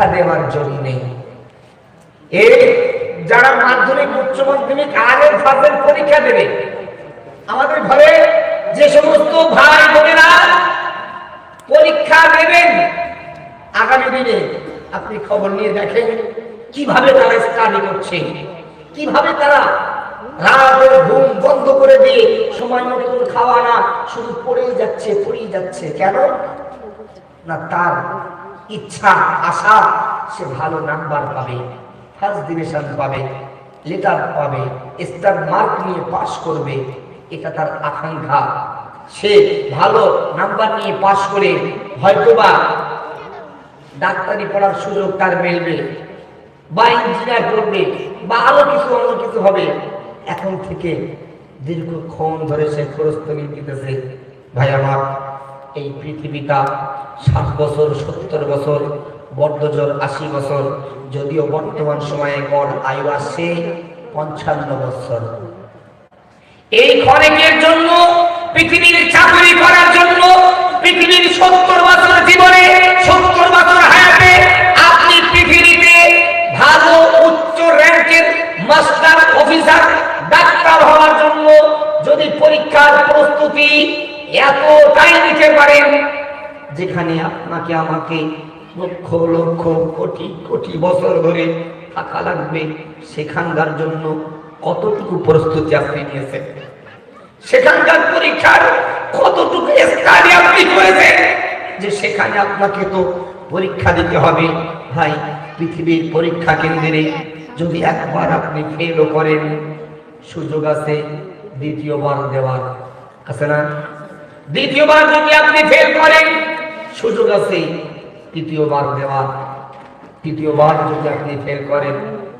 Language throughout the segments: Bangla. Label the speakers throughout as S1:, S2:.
S1: পরীক্ষা দেওয়ার জন্যে। যারা মাধ্যমিক, উচ্চ মাধ্যমিক আগের ধাপের পরীক্ষা দেবে, আমাদের ঘরে যে সমস্ত ভাই বোনেরা পরীক্ষা দেবেন, আগামী দিনে আপনি খবর নিয়ে দেখেন কীভাবে তারা স্টাডি করছে, কীভাবে তারা রাতের ঘুম বন্ধ করে দিয়ে সময় মতন খাওয়া না শুধু পড়েই যাচ্ছে পড়েই যাচ্ছে। কেন? না, তার ইচ্ছা, আশা, সে ভালো নাম্বার পাবে ফার্স্ট ডিভিশন পাবে লেটার পাবে স্টার মার্ক নিয়ে পাশ করবে, এটা তার আকাঙ্ক্ষা। সে ভালো নাম্বার নিয়ে পাশ করে হয়তোবা ডাক্তারি পড়ার সুযোগ তার মিলবে, বা ইঞ্জিনিয়ার করবে, বা আরও কিছু, অন্য কিছু হবে। এখন থেকে দীর্ঘক্ষণ ধরে সে খরস্তমি দিতেছে ভাই আমার এই পৃথিবীটা ষাট বছর, সত্তর বছর বর্ধজল আশি বছর, যদিও বর্তমান সময়ে গড় আয়ু আসছে পঞ্চান্ন বছর। এই ক্ষণিকের জন্য, পৃথিবীর চাকরি করার জন্য, পৃথিবীর সত্তর বছর জীবনে সত্তর বছর যেখানে আপনাকে আমাকে লক্ষ লক্ষ, কোটি কোটি বছর ধরে থাকা লাগবে, সেখানকার জন্য কতটুকু প্রস্তুতি আপনি নিয়েছেন? সেখানকার পরীক্ষার কতটুকু আপনি করেছেন? যে সেখানে আপনাকে তো পরীক্ষা দিতে হবে। ভাই, পৃথিবীর পরীক্ষা কেন্দ্রে যদি একবার আপনি ফেলও করেন, সুযোগ আছে দ্বিতীয়বার দেওয়ার। আছে না? দ্বিতীয়বার যদি আপনি ফেল করেন সুযোগ আছে, তৃতীয়বার দেওয়ার তৃতীয়বার যদি আপনি ফেল করেন,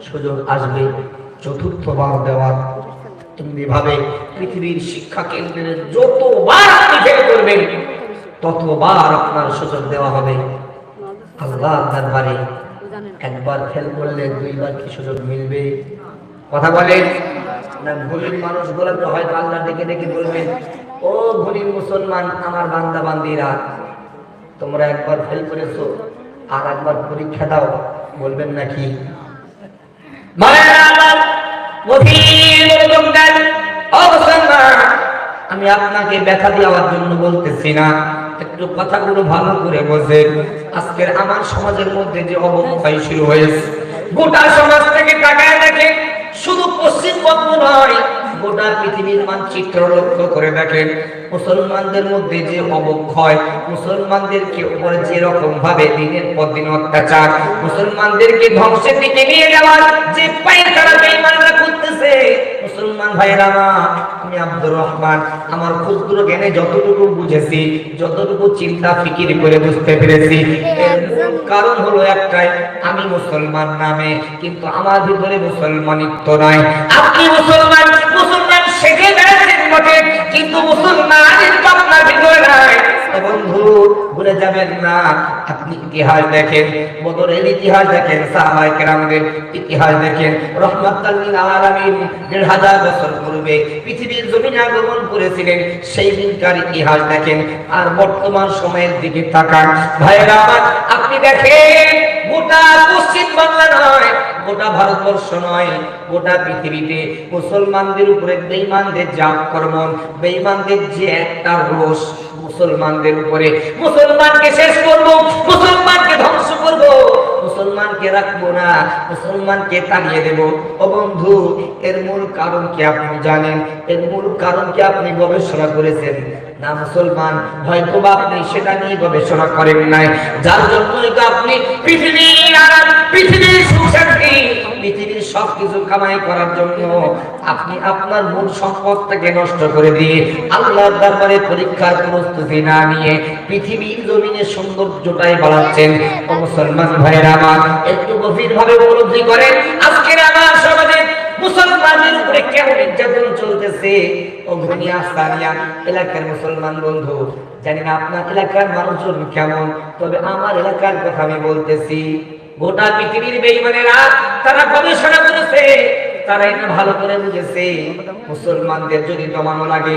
S1: সুযোগ আসবে। চতুর্থবার দেওয়ার। তেমনি ভাবে পৃথিবীর শিক্ষা কেন্দ্রের যতবার আপনি ফেল করবেন, ততবার আপনার সুযোগ দেওয়া হবে। আল্লাহ দরবারে একবার ফেল করলে দুইবার কি সুযোগ মিলবে? কথা বলেন। না গরিব মানুষগুলো তো হয়তো আল্লাহ ডেকে ডেকে বলবেন, ও গরিব মুসলমান, আমার বান্দা বান্দিরা তোমরা একবার ফেল করেছ, আর একবার পরীক্ষা দাও, বলবেন নাকি? আমি আপনাকে ব্যথা দেওয়ার জন্য বলতেছি না। একটু কথাগুলো ভালো করে বোঝেন। আজকের আমার সমাজের মধ্যে যে অবক্ষয় শুরু হয়েছে, গোটা সমাজ থেকে তাকায় দেখে শুধু পশ্চিমবঙ্গ নয় গোটা পৃথিবীর মানচিত্র লক্ষ্য করে দেখেন, মুসলমানদের মধ্যে যে অবক্ষয়, মুসলমানদেরকে উপরে যে রকম ভাবে দিনের পর দিন অত্যাচার, মুসলমানদেরকে ধ্বংসের দিকে নিয়ে যাওয়ার যে পায়তারা বেঈমানরা করতেছে মুসলমান ভাইরা আমি আব্দুর রহমান, আমার ক্ষুদ্র জ্ঞানে যতটুকু বুঝেছি, যতটুকু চিন্তা ফিকির করে বুঝতে পেরেছি কারণ হলো একটাই, আমি মুসলমান নামে, কিন্তু আমার ভিতরে মুসলমানিত্ব নাই। আপনি মুসলমান কিন্তু মুসলমানিত্ব আপনার ভিতরে নাই। বন্ধু, ভুলে যাবেন না। আপনি ইতিহাস দেখেন, বদরের ইতিহাস দেখেন কেরামদের ইতিহাস দেখেন। দেড় হাজার বছর পূর্বে পৃথিবীর জমিনে আগমন করেছিলেন। সেই দিনকার ইতিহাস দেখেন। আর বর্তমান সময়ের দিকে তাকান। আপনি দেখেন, গোটা পশ্চিম বাংলা নয় গোটা ভারতবর্ষ নয়, গোটা পৃথিবীতে মুসলমানদের উপরে বেঈমানদের যে আক্রমণ বেঈমানদের যে একটা রোষ, মুসলমানদের উপরে। মুসলমানকে শেষ করব, মুসলমানকে ধ্বংস করব। মুসলমানকে রাখব না, মুসলমানকে তাড়িয়ে দেব। ও বন্ধু, এর মূল কারণ কি আপনি জানেন? এর মূল কারণ কি আপনি গবেষণা করেছেন? না, মুসলমান হয়তো বা আপনি সেটা নিয়ে গবেষণা করেন নাই। যার জন্য আপনি পৃথিবীর পৃথিবীর সুখ পৃথিবীর সবকিছু কামাই করার জন্য আপনি আপনার মূল সম্পদটাকে নষ্ট করে দিয়ে আল্লাহর দরবারে পরীক্ষার প্রস্তুতি না নিয়ে পৃথিবীর জমিনে সৌন্দর্যটাই বাড়াচ্ছেন। ও মুসলমান ভাইরা আমার, একটু গভীর ভাবে উপলব্ধি করেন। আজকের আমার সমাজে মুসলমানদের উপরে কেমন নির্যাতন চলতেছে? ও ঘনিয়া স্থানীয় এলাকার মুসলমান বন্ধু, জানি না আপনার এলাকার মানুষজন কেমন, তবে আমার এলাকার কথা আমি বলতেছি। গোটা পৃথিবীর বেইমানেরা তারা গবেষণা করেছে, তারা এটা ভালো করে বুঝেছে। মুসলমানদের যদি দমানো লাগে,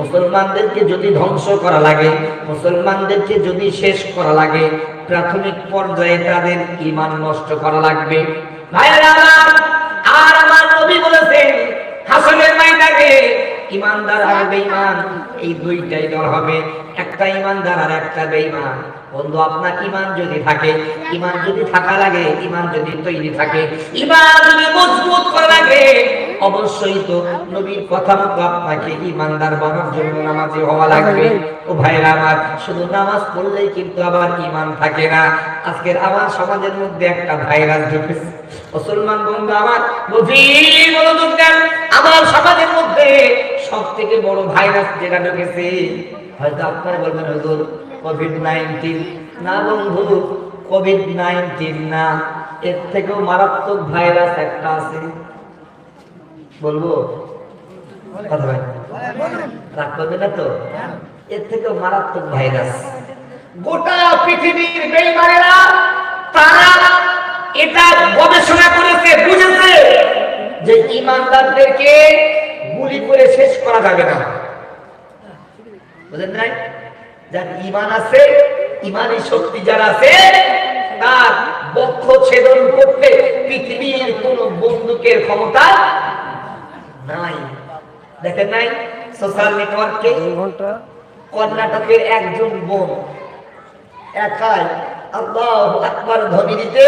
S1: মুসলমানদেরকে যদি ধ্বংস করা লাগে, মুসলমানদেরকে যদি শেষ করা লাগে, প্রাথমিক পর্যায়ে তাদের ইমান নষ্ট করা লাগবে। ভাইরা আর আমার নবী বলেছেন, হাসনের ময়দানে ইমানদার আর বেঈমান, এই দুইটাই দল হবে। একটা ইমানদার আর একটা বেঈমান। বন্ধু, আপনার ইমান যদি থাকে, ইমান যদি থাকা লাগে, ইমান যদি তৈরি থাকে, ইমান যদি মজবুত করা লাগে, অবশ্যই তো নবীর কথা মতো আপনাকে ইমানদার বানার জন্য নামাজি হওয়া লাগবে। ও ভাইরা আমার, শুধু নামাজ পড়লেই কিন্তু আবার ইমান থাকে না। আজকের আমার সমাজের মধ্যে একটা ভাইরাস ঢুকেছে। মুসলমান বন্ধু আমার, গভীর মনোযোগ দেন। আমার সমাজের মধ্যে সব থেকে বড় ভাইরাস যেটা ঢুকেছে, হয়তো আপনারা বলবেন, হুজুর কোভিড নাইন্টিন না বন্ধু কোভিড নাইন্টিন না, এর থেকেও মারাত্মক ভাইরাস একটা আছে। বলব? রাগ করবে না তো? এর মারাত্মক ভাইরাস। গোটা পৃথিবীর বেইমানেরা, তারা এটা গবেষণা করেছে, বুঝেছে যে ইমানদারদেরকে গুলি করে শেষ করা যাবে না। বুঝলেন নাই? যার ইমান আছে ইমানি শক্তি যার আছে তার বক্ষ ছেদন করতে পৃথিবীর কোন বন্দুকের ক্ষমতা নাই। দেখেন নাই? সোশ্যাল নেটওয়ার্কে কর্ণাটকের একজন বোন একাই আল্লাহ আকবার ধ্বনি দিতে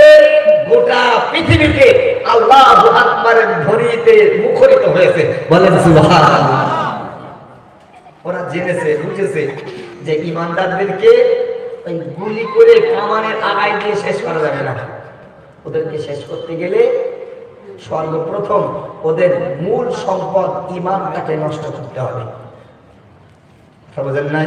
S1: গোটা পৃথিবীতে আল্লাহ আকবরের ধ্বনিতে মুখরিত হয়েছে। বলেন সুবহানাল্লাহ। ওরা জেনেছে বুঝেছে যে ইমানদারদেরকে ওই গুলি করে কামানের আগায় দিয়ে শেষ করা যাবে না। ওদেরকে শেষ করতে গেলে সর্বপ্রথম ওদের মূল সম্পদ ইমানটাকে নষ্ট করতে হবে। বুঝেন নাই?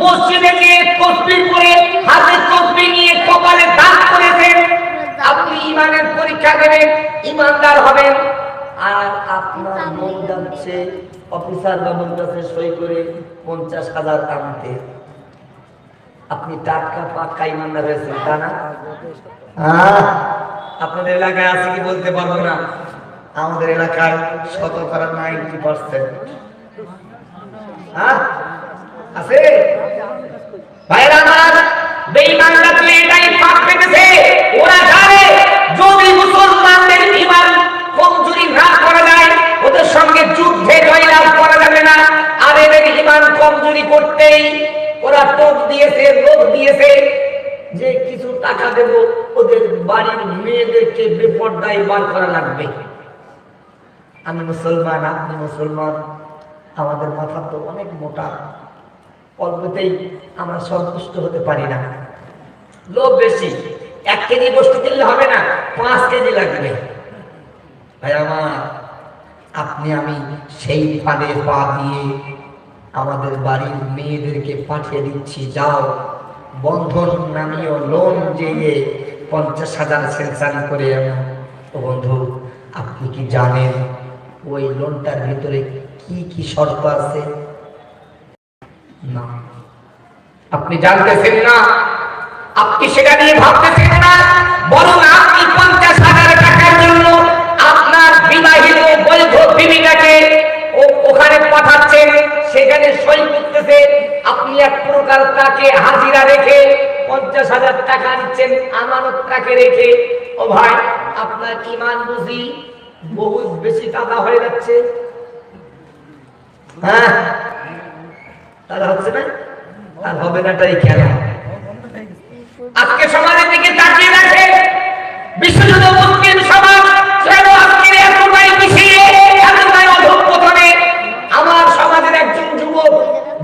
S1: মসজিদে গিয়ে তসবিহ করে হাতে তসবিহ নিয়ে কপালে দাগ করেছেন আপনি ইমানের পরীক্ষা দেবেন ইমানদার হবেন। আর আপনার মন যাচ্ছে অফিসার বা মন যাচ্ছে সই করে পঞ্চাশ হাজার আনতে আপনি টাটকা পাক্কা ইমানদার হয়েছেন তা না? আপনাদের এলাকায় আছে কি বলতে পারব না? আমাদের এলাকায় শতকরা নাইনটি পার্সেন্ট। আছে? ভাইরা আমার বেঈমানরা তো এটাই পাক পেতেছে ওরা জানে যদি মুসলমানদের ঈমান কমজোরি না করা যায়, ওদের সঙ্গে যুদ্ধে জয়লাভ করা যাবে না। আর এদের ঈমান কমজোরি করতেই ওরা টোপ দিয়েছে লোক দিয়েছে। যে কিছু টাকা দেব, ওদের বাড়ির মেয়েদেরকে বেপর্দায় বার করা লাগবে। আমি মুসলমান, আপনি মুসলমান, আমাদের মাথা তো অনেক মোটা। অল্পতেই আমরা সন্তুষ্ট হতে পারি না। লোভ বেশি, এক কেজি বস্তু কিনলে হবে না, পাঁচ কেজি লাগবে। ভাই আমার, আপনি আমি সেই ফাঁদে পা দিয়ে আমাদের বাড়ির মেয়েদেরকে পাঠিয়ে দিচ্ছি, যাও। বন্ধন নামীয় লোন দিয়ে পঞ্চাশ হাজার সেন্সারি করে ও বন্ধু, আপনি কি জানেন ওই লোনটার ভিতরে কি কি শর্ত আছে? না। আপনি জানতেছেন না, আপনি সেটা নিয়ে ভাবতেছেন না, বরং আপনি পঞ্চাশ হাজার টাকার জন্য আপনার বিবাহিত বৈধ বিবিটাকে ওখানে পাঠাচ্ছেন, সেখানে সই করতেছে। আপনি এক প্রকার তাকে হাজিরা রেখে পঞ্চাশ হাজার টাকা নিচ্ছেন আমানত তাকে রেখে। ও ভাই, আপনার ইমান বুঝি বহু বেশি টাকা হয়ে যাচ্ছে। হ্যাঁ তাহলে হচ্ছে না আর হবে না তাই কেন আজকে সমাজের দিকে তাকিয়ে রাখে। বিশ্বযুদ্ধ মুসলিম সমাজ, যেন আজকের আমার সমাজের একজন যুবক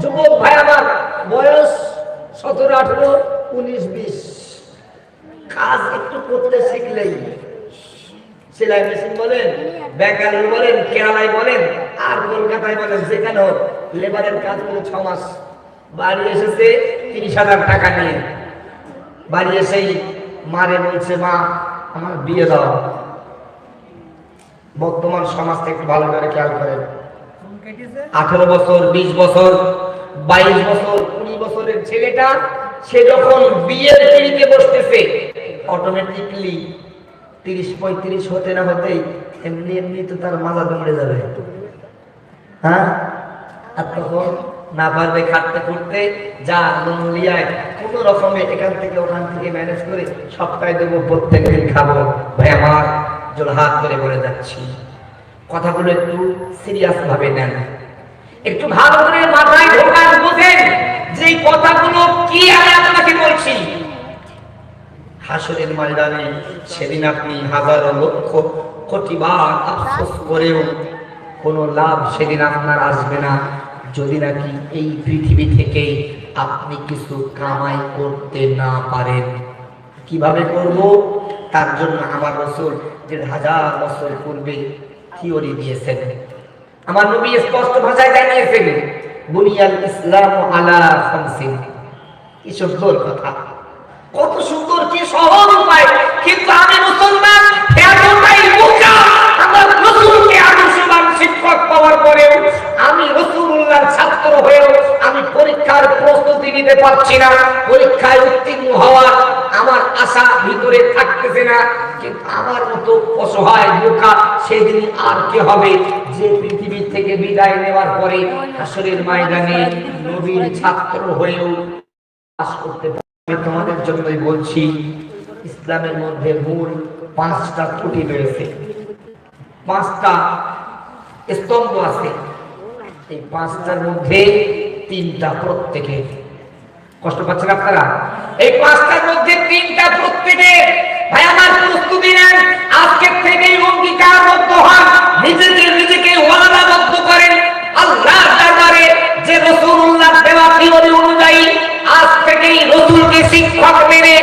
S1: যুবক ভাই আমার বয়স সতেরো, আঠেরো, উনিশ, বিশ। কাজ একটু করতে শিখলেই সেলাই মেশিন বলেন, বেকার বলেন, কেরালায় বলেন, আর কলকাতায় বলেন, যেখানে হোক লেবারের কাজ করে ছ মাস। বাড়ি এসেছে তিরিশ হাজার টাকা নিয়ে। বাড়ি এসেই মারে বলছে মা আমার বিয়ে দাও। বর্তমান সমাজটা একটু ভালো করে খেয়াল করেন আঠেরো বছর বিশ বছর বাইশ বছর কুড়ি বছরের ছেলেটা সে যখন বিয়ের পিড়িতে বসতেছে অটোমেটিকলি তিরিশ পঁয়ত্রিশ হতে না হতেই এমনি এমনি তো তার মাজা দৌড়ে যাবে। হ্যাঁ? তখন না পারবে খাটতে খুঁড়তে, যা লোন লিয়ায় কোনো রকমে এখান থেকে ওখান থেকে ম্যানেজ করে সপ্তাহে দেবো, প্রত্যেক দিন খাব। ভাই, আমার জোড়হাত করে বলে যাচ্ছি। কথাগুলো একটু সিরিয়াস ভাবে নেন। একটু ভালো করে মাথায় ঢোকান, বুঝেন যে কথাগুলো কি আমি আপনাকে বলছি। হাসরের ময়দানে সেদিন আপনি হাজারো লক্ষ, কোটি বার আফসোস করেও কোনো লাভ সেদিন আপনার আসবে না। যদি নাকি এই পৃথিবী থেকে আপনি কিছু কামাই করতে না পারেন, কীভাবে করব? তার জন্য আমার রসুল দেড় হাজার বছর পূর্বে থিওরি দিয়েছেন। আমার নবী স্পষ্ট ভাষায় জানিয়েছেন, বুনিয়াল ইসলাম আলা খামসিন। কি সুন্দর কথা। কত সুন্দর, কি সহজ উপায়। কিন্তু আমি মুসলমান পারছি না। পরীক্ষায় উত্তীর্ণ হওয়ার আমার আশা ভিতরে থাকতেছে না। কিন্তু আমার মতো অসহায় বোকা সেদিন আর কে হবে যে পৃথিবী থেকে বিদায় নেওয়ার পরে হাসরের ময়দানে নবীর ছাত্র হয়েও পাস করতে পারে? আমি তোমাদের জন্যই বলছি, ইসলামের মধ্যে মূল পাঁচটা ত্রুটি রয়েছে। পাঁচটা স্তম্ভ আছে। এই পাঁচটার মধ্যে তিনটা প্রত্যেকে কষ্ট পাচ্ছেন আপনারা? এই পাঁচটার মধ্যে তিনটা প্রত্যেকে ভাই, আমার প্রস্তুতি নেন। আজকে থেকেই অঙ্গীকারবদ্ধ হন, নিজেকে নিজেকে ওয়াদাবদ্ধ করেন। আল্লাহ দরবারে যে রসুল্লাহ দেওয়া থিওরি অনুযায়ী আজ থেকেই রসুলকে শিক্ষক মেনে,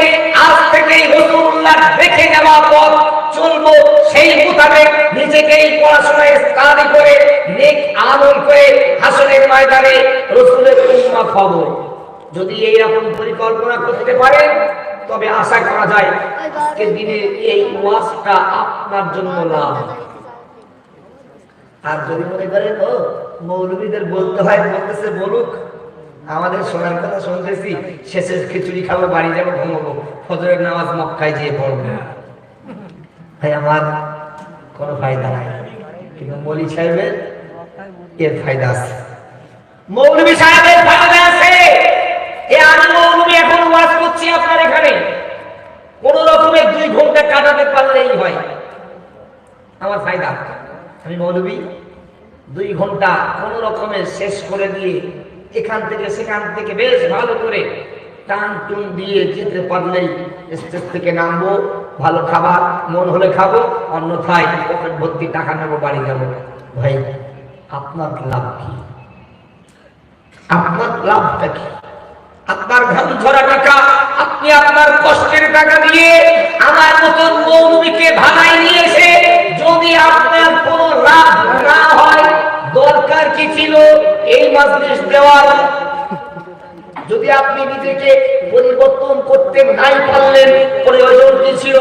S1: আজ থেকেই রসুল্লাহ দেখে নেওয়া পথ চলবো। সেই মোতাবেক নিজেকেই পড়াশোনায় স্টাডি করে, নেক আমল করে হাসনের ময়দানে রসুলের উম্মত হব। যদি এইরকম পরিকল্পনা করতে পারেন তবে আশা করা যায় আজকের দিনে এই ওয়াজটা আপনার জন্য লাভ আর যদি মনে করেন, ও, মৌলবীদের বলতে হয়, বলতেছে, বলুক। আমাদের শোনার কথা শুনতেছি শেষে খিচুড়ি খাব, বাড়ি যাব, ঘুমাবো, ফজরের নামাজ মক্কায় যেয়ে পড়ব। ভাই, আমার কোনো ফায়দা নাই। কিন্তু মৌলি সাহেবের এর ফায়দা আছে। মৌলবী সাহেবের ফায়দা আছে এ আমি মৌলবী এখন ওয়াজ করছি আপনার এখানে। কোন রকমের দুই ঘণ্টা কাটাতে পারলেই হয়। আমার ফায়দা। আমি মৌলবী, দুই ঘণ্টা কোন রকমের শেষ করে দিয়ে এখান থেকে সেখান থেকে বেশ ভালো করে টান টুন দিয়ে যেতে পারলেই স্টেজ থেকে নামবো, ভালো খাবার, মন হলে খাব, অন্যথায় পকেট ভর্তি টাকা নেব, বাড়ি যাব। ভাই, আপনার লাভ কি? আপনার লাভটা কি? আপনার ঘাম ঝরা টাকা, আপনি আপনার কষ্টের টাকা দিয়ে আমার মতন মৌলবীকে ভাড়ায় নিয়ে এসে যদি আপনার কোনো লাভ না হয়, দরকার কি ছিল এই মাজলিস দেওয়ার? যদি আপনি নিজেকে পরিবর্তন করতে নাই পারলেন, প্রয়োজন কি ছিল?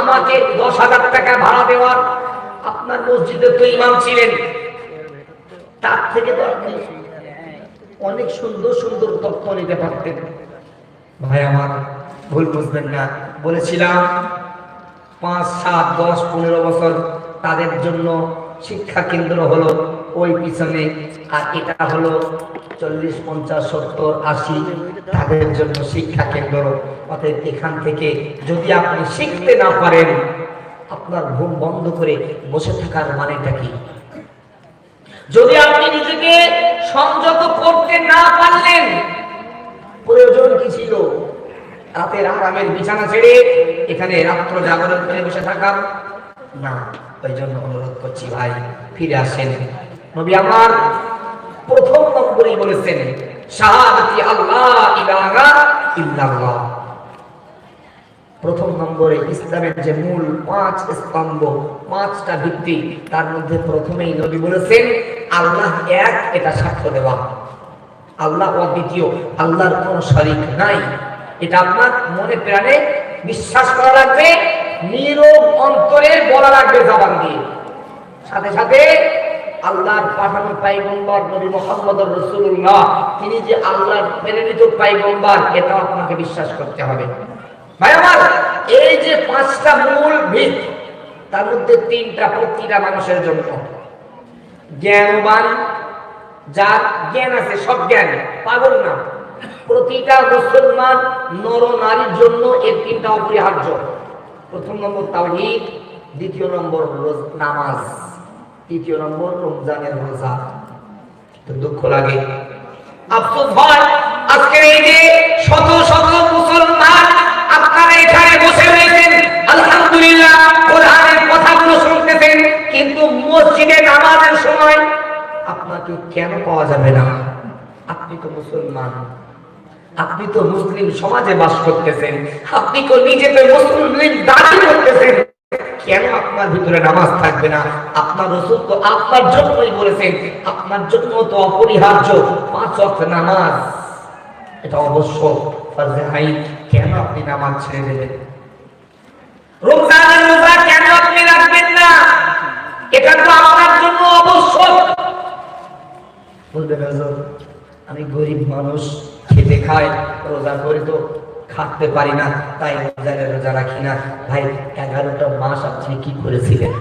S1: আমাকে দশ হাজার টাকা ভাড়া দেওয়ার? আপনার মসজিদে তো ইমাম ছিলেন। তার থেকে আপনি অনেক সুন্দর সুন্দর তথ্য নিতে পারতেন। ভাই, আমার ভুল বুঝবেন না। বলেছিলাম, পাঁচ, সাত, দশ, পনেরো বছর তাদের জন্য শিক্ষা কেন্দ্র হলো ওই পিছনে, আর এটা হলো চল্লিশ, পঞ্চাশ, সত্তর, আশি তাদের জন্য শিক্ষা কেন্দ্র। অতএব এখান থেকে যদি আপনি শিখতে না পারেন, আপনার ঘুম বন্ধ করে বসে থাকার মানেটা কি? যদি আপনি নিজেকে সংযত করতে না পারলেন, প্রয়োজন কি ছিল? রাতের আরামের বিছানা ছেড়ে এখানে রাত্র জাগরণ করে বসে থাকার? না ওই জন্য অনুরোধ করছি ভাই, ফিরে আসেন। নবী আমার প্রথম নম্বরেই বলেছেন, শাহাদাতি আল্লাহ ইলাহা ইল্লাল্লাহ। প্রথম নম্বরে ইসলামের যে মূল পাঁচ স্তম্ভ, পাঁচটা ভিত্তি, তার মধ্যে প্রথমেই নবী বলেছেন, আল্লাহ এক, এটা সাক্ষ্য দেওয়া। আল্লাহ অদ্বিতীয়, আল্লাহর কোন শরিক নাই। এটা আপনার মনে প্রাণে বিশ্বাস করা লাগবে, নীরব অন্তরে বলা লাগবে জবান দিয়ে। সাথে সাথে আল্লাহর পাঠানো পাইগম্বর নবী মোহাম্মদ রসুল্লাহ তিনি যে আল্লাহর প্রেরিত পাইগম্বর, এটাও আপনাকে বিশ্বাস করতে হবে। ভাই, আমার এই যে পাঁচটা মূল ভিত, তার মধ্যে তিনটা প্রতিটা মানুষের জন্য। জ্ঞানবান, যার জ্ঞান আছে, সব জ্ঞান, পাগল না। প্রতিটা মুসলমান নর নারীর জন্য এই তিনটা অপরিহার্য। প্রথম নম্বর তাওহীদ, দ্বিতীয় নম্বর নামাজ, তৃতীয় নম্বর রমজানের রোজা। তো দুঃখ লাগে। আফসোস হয়, আজকের এই যে শত শত আপনাকে কেন পাওয়া যাবে না? আপনি তো মুসলমান। আপনি তো মুসলিম সমাজে বাস করতেছেন। আপনি তো নিজে তো মুসলিম দাবি করতেছেন। কেন আপনার ভিতরে নামাজ থাকবে না? আপনার রসুল তো আপনার জন্যই বলেছেন, আপনার জন্য তো অপরিহার্য পাঁচ ওয়াক্ত নামাজ। এটা অবশ্য কেন আপনি নামাজ ছেড়ে দেবেন? রমজানের রোজা কেন আপনি রাখবেন না? হুজুর, আমি গরিব মানুষ খেতে খাই রোজা করে তো খাটতে পারি না তাই রোজারে রোজা রাখি না। ভাই এগারোটা মাস আপনি কি করেছিলেন?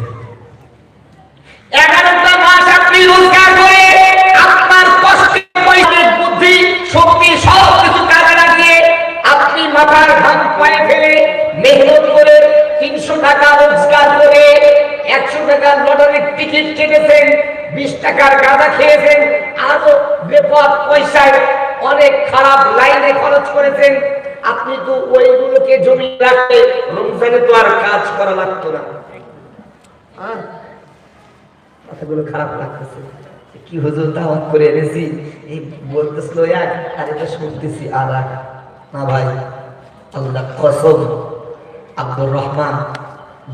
S1: এগারোটা আপনি আপনার বুদ্ধি শক্তি সব কিছু কাজে আপনি মাথার মেহনত করে তিনশো টাকা রোজগার করে একশো টাকার লটারির টিকিট কেটেছেন। বিশ টাকার গাঁদা খেয়েছেন আরও বেপদ পয়সায় অনেক খারাপ লাইনে খরচ করেছেন। আপনি তো ওইগুলোকে জমি রাখতে রমজানে তো আর কাজ করা লাগতো না।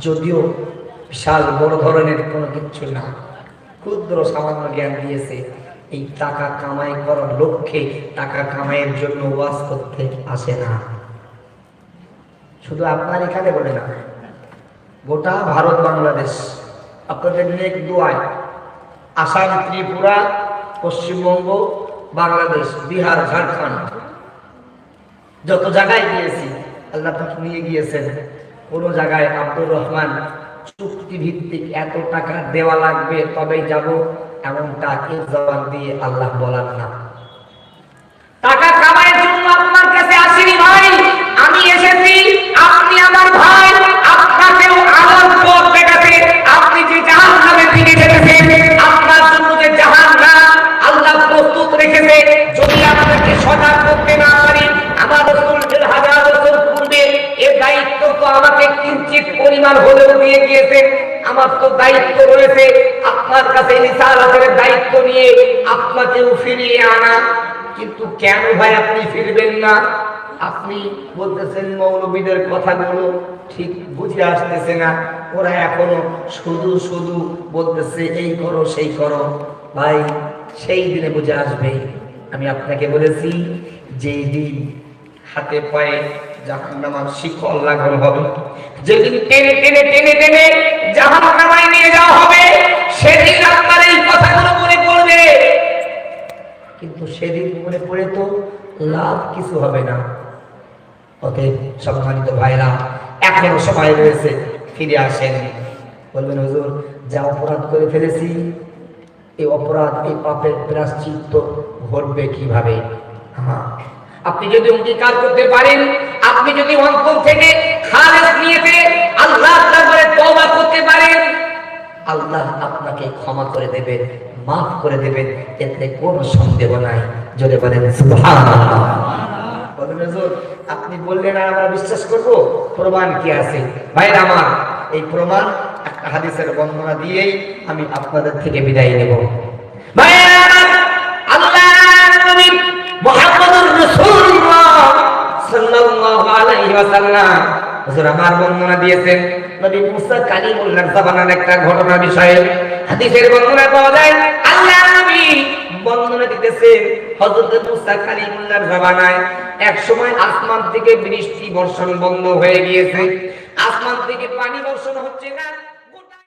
S1: যদিও বিশাল বড় ধরনের কোনো কিচ্ছু না। ক্ষুদ্র সামান্য জ্ঞান দিয়েছে, এই টাকা কামাই করার লক্ষ্যে টাকা কামাইয়ের জন্য ওয়াজ করতে আসে না। শুধু আপনার এখানে বলে না, গোটা ভারত বাংলাদেশ। আপনাদের নেক দোয়ায়, আসাম, ত্রিপুরা, পশ্চিমবঙ্গ, বাংলাদেশ, বিহার, ঝাড়খণ্ড। যত জায়গায় গিয়েছি, আল্লাহ নিয়ে গিয়েছেন। কোনো জায়গায় আব্দুর রহমান চুক্তি ভিত্তিক এত টাকা দেওয়া লাগবে, তবেই যাব, এমনটা এই জবান দিয়ে আল্লাহ বলার না। টাকা কামাইয়ের জন্য আপনার কাছে আসিনি ভাই, আমি এসেছি, আপনি আমার ভাই, আপনাকেও আমার পথ দেখাতে, আপনি যে জাহান নামের দিকে যেতেছেন আপনার জন্য যে জাহান নাম আল্লাহ প্রস্তুত রেখেছে, যদি আপনাকে সজাগ পরিমাণ হলেও দিয়ে গিয়েছেন আমার তো দায়িত্ব রয়েছে আপনার কাছে রিসালাতের দায়িত্ব নিয়ে আপনাকেও ফিরিয়ে আনা। কিন্তু কেন ভাই আপনি ফিরবেন না? আপনি বলতেছেন মৌলবীদের কথাগুলো ঠিক বুঝে আসতেছে না। ওরা এখনও শুধু শুধু বলতেছে, এই করো, সেই করো। ভাই, সেই দিনে বুঝে আসবে। আমি আপনাকে বলেছি, যেই দিন হাতে পায়ে শিকল লাগানো হবে। যেদিন টেনে টেনে টেনে টেনে জাহান নিয়ে যাওয়া হবে, সেদিন আপনার এই কথাগুলো মনে পড়বে। কিন্তু সেদিন মনে পড়ে তো লাভ কিছু হবে না। অতএব সম্মানিত ভাইরা এখনও সময় রয়েছে, ফিরে আসেন। বলবেন, হুজুর, যা অপরাধ করে ফেলেছি, এই অপরাধ, এই পাপের প্রাশ্চিত্ত ঘটবে কীভাবে? আপনি যদি অঙ্গীকার করতে পারেন আপনি যদি অন্তর থেকে খালেস নিয়েতে আল্লাহ দরবারে তওবা করতে পারেন, আল্লাহ আপনাকে ক্ষমা করে দেবেন, মাফ করে দেবেন, এতে কোনো সন্দেহ নাই। যদি বলেন, সুবহানাল্লাহ। আপনি বললেন আর আমরা বিশ্বাস করব, প্রমাণ কি আছে? ভাইরা আমার এই প্রমাণ একটা হাদিসের বর্ণনা দিয়েই আমি আপনাদের থেকে বিদায় নেব। ভাইরা আমার দিয়েছেন মুসা একটা ঘটনা বিষয়ে। হাদিসের পাওয়া যায়, আল্লাহ দিতেছেন এক সময় আসমান থেকে বৃষ্টি বর্ষণ বন্ধ হয়ে গিয়েছে। আসমান থেকে পানি বর্ষণ হচ্ছে না।